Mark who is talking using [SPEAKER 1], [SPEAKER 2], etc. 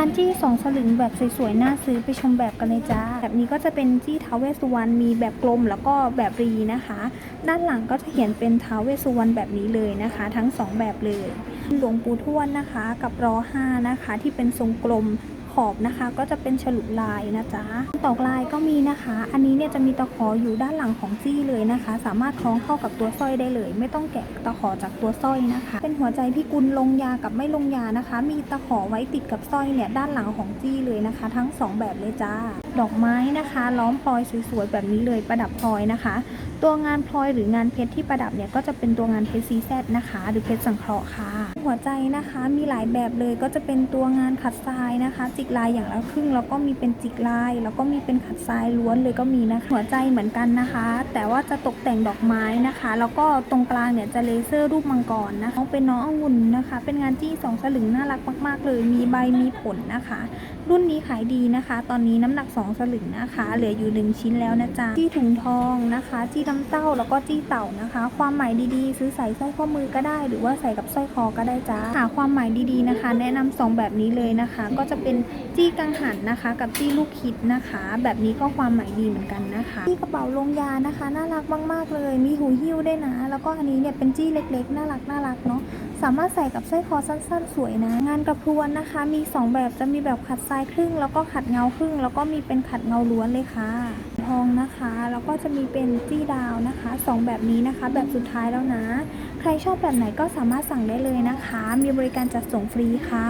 [SPEAKER 1] ร้านจี้สองสลึงแบบสวยๆ น่าซื้อไปชมแบบกันเลยจ้า แบบนี้ก็จะเป็นจี้ท้าวเวสุวรรณมีแบบกลมแล้วก็แบบรีนะคะ ด้านหลังก็จะเขียนเป็นท้าวเวสุวรรณแบบนี้เลยนะคะ ทั้งสองแบบเลยหลวงปู่ทวดนะคะ กับรอห้านะคะ ที่เป็นทรงกลม อบนะคะ ก็จะเป็นฉลุลายนะจ๊ะตอกลายก็มีนะคะ อันนี้เนี่ยจะมีตะขออยู่ด้านหลังของจี้เลยนะคะ สามารถคล้องเข้ากับตัวสร้อยได้เลย ไม่ต้องแกะตะขอจากตัวสร้อยนะคะ เป็นหัวใจพี่กุลลงยากับไม่ลงยานะคะ มีตะขอไว้ติดกับสร้อยเนี่ยด้านหลังของจี้เลยนะคะ ทั้งสองแบบเลยจ้า ดอกไม้นะคะ ล้อมพลอยสวยๆแบบนี้เลยประดับพลอยนะคะ ตัวงานพลอยหรืองานเพชรที่ประดับเนี่ยก็จะเป็นตัวงานเพชรซีแซดนะคะ หรือเพชรสังเคราะห์ค่ะ หัวใจนะคะมีหลายแบบเลยก็จะเป็นตัวงานขัดทรายนะคะจิกลายอย่างละครึ่งแล้วก็มีเป็นจิกลาย แล้วก็มีเป็นขัดทรายล้วนเลยก็มีนะคะหัวใจเหมือนกันนะคะ แต่ว่าจะตกแต่งดอกไม้นะคะ แล้วก็ตรงกลางเนี่ยจะเลเซอร์รูปมังกรนะคะเป็นน้ององุ่นนะคะ เป็นงานที่สองสลึงน่ารักมากๆ เลยมีใบมีผลนะคะ รุ่นนี้ขายดีนะคะ ตอนนี้น้ำหนัก2สลึงนะคะ เหลืออยู่1ชิ้นแล้วนะจ๊ะจี้ถุงทองนะคะจี้น้ำเต้าแล้วก็จี้เต่านะคะ ความหมายดีๆ ซื้อใส่สร้อยข้อมือก็ได้ หรือว่าใส่กับสร้อยคอก็ได้จ้าหาความหมายดีๆนะคะ แนะนำสองแบบนี้เลยนะคะ ก็จะเป็นจี้กังหันนะคะ กับจี้ลูกคิดนะคะ แบบนี้ก็ความหมายดีเหมือนกันนะคะจี้กระเป๋าลงยานะคะ น่ารักมากๆเลย มีหูหิ้วได้นะ แล้วก็อันนี้เนี่ยเป็นจี้เล็กๆ น่ารักน่ารักเนาะสามารถใส่กับสร้อยคอสั้นๆ สวยนะ งานกระพรวนนะคะ มี 2 แบบจะมีแบบขัดทรายครึ่ง แล้วก็ขัดเงาครึ่ง แล้วก็มีเป็นขัดเงาล้วนเลยค่ะ ทองนะคะ แล้วก็จะมีเป็นจี้ดาวนะคะสองแบบนี้นะคะ แบบสุดท้ายแล้วนะ ใครชอบแบบไหนก็สามารถสั่งได้เลยนะคะ มีบริการจัดส่งฟรีค่ะ